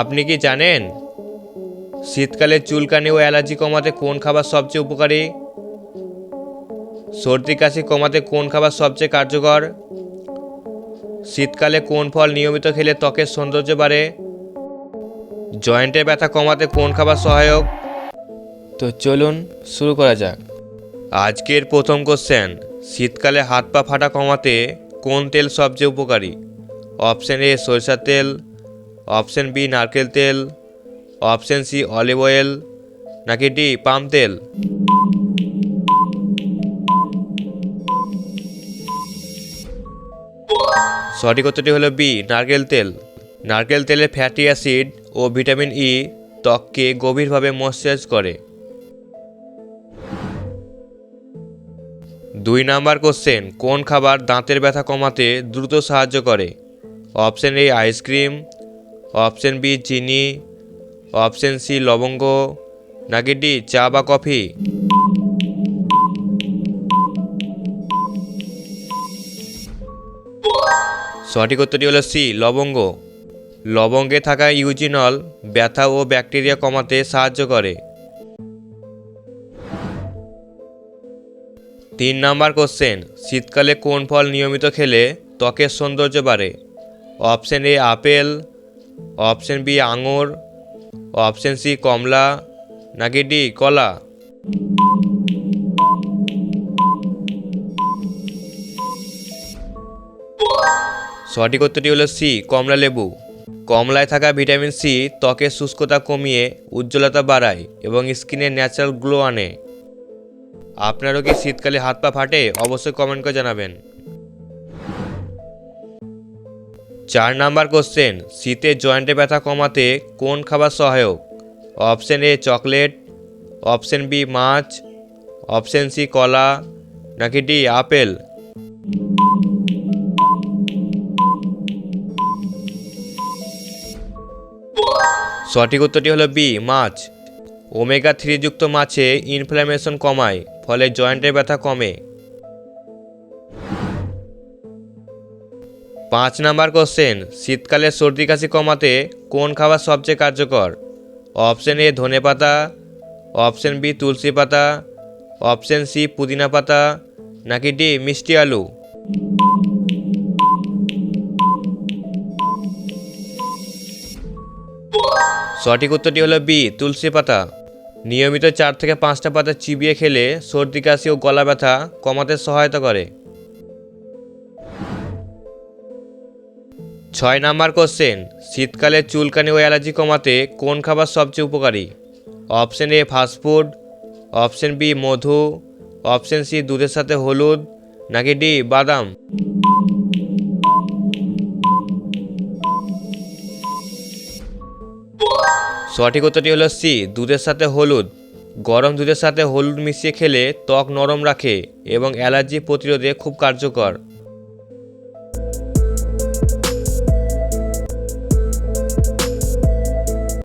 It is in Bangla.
আপনি কি জানেন? শীতকালে চুলকানি ও অ্যালার্জি কমাতে কোন খাবার সবচেয়ে উপকারী? সর্দি কাশি কমাতে কোন খাবার সবচেয়ে কার্যকর? শীতকালে কোন ফল নিয়মিত খেলে ত্বকের সৌন্দর্য বাড়ে? জয়েন্টে ব্যথা কমাতে কোন খাবার সহায়ক? তো চলুন শুরু করা যাক। আজকের প্রথম কোশ্চেন শীতকালে হাত পা ফাটা কমাতে কোন তেল সবচেয়ে উপকারী? অপশন এ সরিষার তেল। অপশন বি, নারকেল তেল, অপশন সি, অলিভ অয়েল, নাকি ডি, পাম তেল? সঠিক উত্তরটি হলো বি, নারকেল তেল। নারকেল তেলে ফ্যাটি অ্যাসিড ও ভিটামিন ই ত্বককে গভীরভাবে ময়শ্চারাইজ করে। দুই নাম্বার কোশ্চেন, কোন খাবার দাঁতের ব্যথা কমাতে দ্রুত সাহায্য করে? Option A, ice cream option B, চিনি। অপশন সি, লবঙ্গ। নাকি ডি, চা বা কফি। সঠিক উত্তরটি হলো সি, লবঙ্গ। লবঙ্গে থাকা ইউজিনল ব্যথা ও ব্যাকটেরিয়া কমাতে সাহায্য করে। তিন নাম্বার কোশ্চেন, শীতকালে কোন ফল নিয়মিত খেলে ত্বকের সৌন্দর্য বাড়ে? Option A, apple. Option B আঙুর অপশন সি কমলা, নাকি ডি কলা? সঠিক উত্তরটি হলো সি, কমলা লেবু। কমলায় থাকা ভিটামিন সি ত্বকের শুষ্কতা কমিয়ে, উজ্জ্বলতা বাড়ায় এবং স্কিনের ন্যাচারাল গ্লো আনে। আপনারও কি শীতকালে হাত পা ফাটে? অবশ্যই কমেন্ট করে জানাবেন। চার নাম্বার কোশ্চেন, শীতে জয়েন্টে ব্যথা কমাতে কোন খাবার সহায়ক? Option A chocolate, option B much, option C কলা, নাকি ডি আপেল? সঠিক উত্তরটি হলো বি, মাছ। ওমেগা থ্রি যুক্ত মাছে ইনফ্ল্যামেশন কমায়, ফলে জয়েন্টের ব্যথা কমে। পাঁচ নাম্বার কোশ্চেন, শীতকালে সর্দি কাশি কমাতে কোন খাবার সবচেয়ে কার্যকর? অপশন এ ধনে পাতা, অপশন বি তুলসী পাতা, অপশন সি পুদিনা পাতা, নাকি ডি মিষ্টি আলু? সঠিক উত্তরটি হলো বি, তুলসী পাতা। নিয়মিত চার থেকে পাঁচটা পাতা চিবিয়ে খেলে সর্দি কাশি ও গলা ব্যথা কমাতে সহায়তা করে। ছয় নাম্বার কোশ্চেন, শীতকালে চুলকানি ও অ্যালার্জি কমাতে কোন খাবার সবচেয়ে উপকারী? Option A fast food option B Madhu, option C দুধের সাথে হলুদ, নাকি ডি বাদাম? সঠিক উত্তরটি হলো সি, দুধের সাথে হলুদ। গরম দুধের সাথে হলুদ মিশিয়ে খেলে ত্বক নরম রাখে এবং অ্যালার্জি প্রতিরোধে খুব কার্যকর।